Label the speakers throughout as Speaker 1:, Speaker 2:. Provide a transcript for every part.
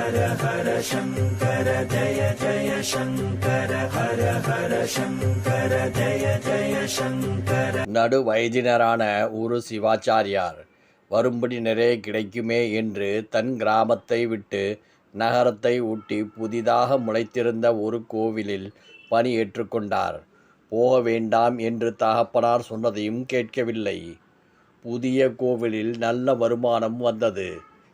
Speaker 1: ஹர ஹர சங்கர ஜய ஜய சங்கர ஹர ஹர சங்கர ஜய ஜய சங்கர.
Speaker 2: நடு வயதினரான ஒரு சிவாச்சாரியார் வரும்படி நிறைய கிடைக்குமே என்று தன் கிராமத்தை விட்டு நகரத்தை ஒட்டி புதிதாக முளைத்திருந்த ஒரு கோவிலில் பணி ஏற்றுக்கொண்டார் போக வேண்டாம் என்று தகப்பனார் சொன்னதையும் கேட்கவில்லை. புதிய கோவிலில் நல்ல வருமானம் வந்தது.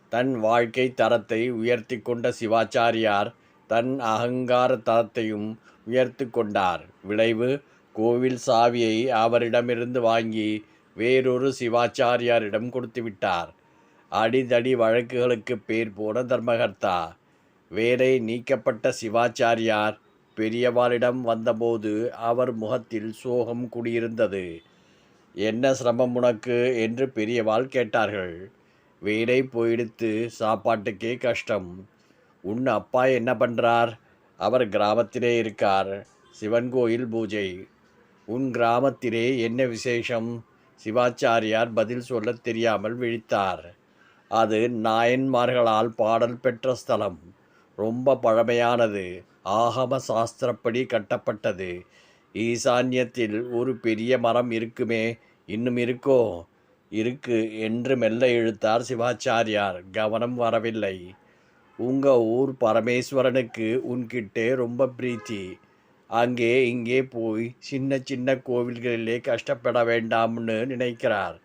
Speaker 2: தன் வாழ்க்கை தரத்தை உயர்த்தி கொண்ட சிவாச்சாரியார் தன் அகங்கார தரத்தையும் உயர்த்தி கொண்டார். விளைவு கோவில் சாவியை அவரிடமிருந்து வாங்கி வேறொரு சிவாச்சாரியாரிடம் கொடுத்து விட்டார். அடிதடி வழக்குகளுக்கு பேர் போன தர்மகர்த்தா. வேலை நீக்கப்பட்ட சிவாச்சாரியார் பெரியவாளிடம் வந்தபோது அவர் முகத்தில் சோகம் குடியிருந்தது. என்ன சிரமம் உனக்கு? என்று பெரியவாள் கேட்டார்கள். வேலை போயிடுத்து சாப்பாட்டுக்கே கஷ்டம். உன் அப்பா என்ன பண்ணுறார் அவர் கிராமத்திலே இருக்கார். சிவன் கோயில் பூஜை. உன் கிராமத்திலே என்ன விசேஷம்? சிவாச்சாரியார் பதில் சொல்லத் தெரியாமல் விழித்தார். அது நாயன்மார்களால் பாடல் பெற்ற ஸ்தலம். ரொம்ப பழமையானது. ஆகம சாஸ்திரப்படி கட்டப்பட்டது. ஈசான்யத்தில் ஒரு பெரிய மரம் இருக்குமே. இன்னும் இருக்கோ? இருக்கு என்று மெல்ல இழுத்தார் சிவாச்சாரியார். கவனம் வரவில்லை. உங்க ஊர் பரமேஸ்வரனுக்கு உன்கிட்டே ரொம்ப பிரீத்தி. அங்கே இங்கே போய் சின்ன சின்ன கோவில்களிலே கஷ்டப்பட வேண்டாம்னு நினைக்கிறார்.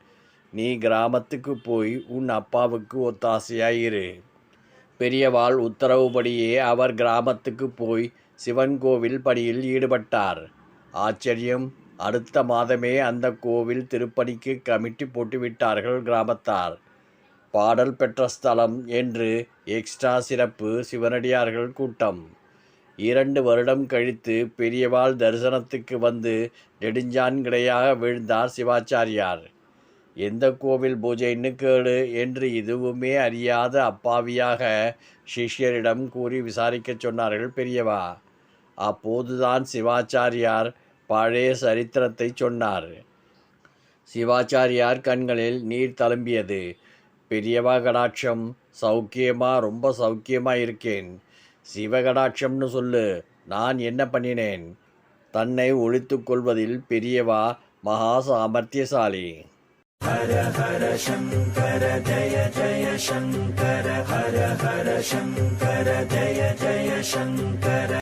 Speaker 2: நீ கிராமத்துக்கு போய் உன் அப்பாவுக்கு ஒத்தாசையாயிரு பெரியவாள் உத்தரவுபடியே அவர் கிராமத்துக்கு போய் சிவன் கோவில் பணியில் ஈடுபட்டார். ஆச்சரியம் அடுத்த மாதமே அந்த கோவில் திருப்பணிக்கு கமிட்டி போட்டுவிட்டார்கள் கிராமத்தார். பாடல் பெற்ற ஸ்தலம் என்று எக்ஸ்ட்ரா சிறப்பு சிவனடியார்கள் கூட்டம். இரண்டு வருடம் கழித்து பெரியவாள் தரிசனத்துக்கு வந்து நெடுஞ்சான்கிடையாக விழுந்தார் சிவாச்சாரியார். எந்த கோவில் பூஜைன்னு கேடு என்று இதுவுமே அறியாத அப்பாவியாக சிஷ்யரிடம் கூறி விசாரிக்கச் சொன்னார்கள் பெரியவா. அப்போதுதான் சிவாச்சாரியார் பழைய சரித்திரத்தை சொன்னார். சிவாச்சாரியார் கண்களில் நீர் தழும்பியது. பெரியவா கடாட்சம் சௌக்கியமாக ரொம்ப சௌக்கியமாக இருக்கேன். சிவகடாட்சம்னு சொல்லு நான் என்ன பண்ணினேன்? தன்னை ஒழித்து கொள்வதில் பெரியவா மகா சாமர்த்தியசாலி.
Speaker 1: ஹர ஹர சங்கர ஜய ஜய சங்கர ஹர ஹர சங்கர ஜய ஜய சங்கர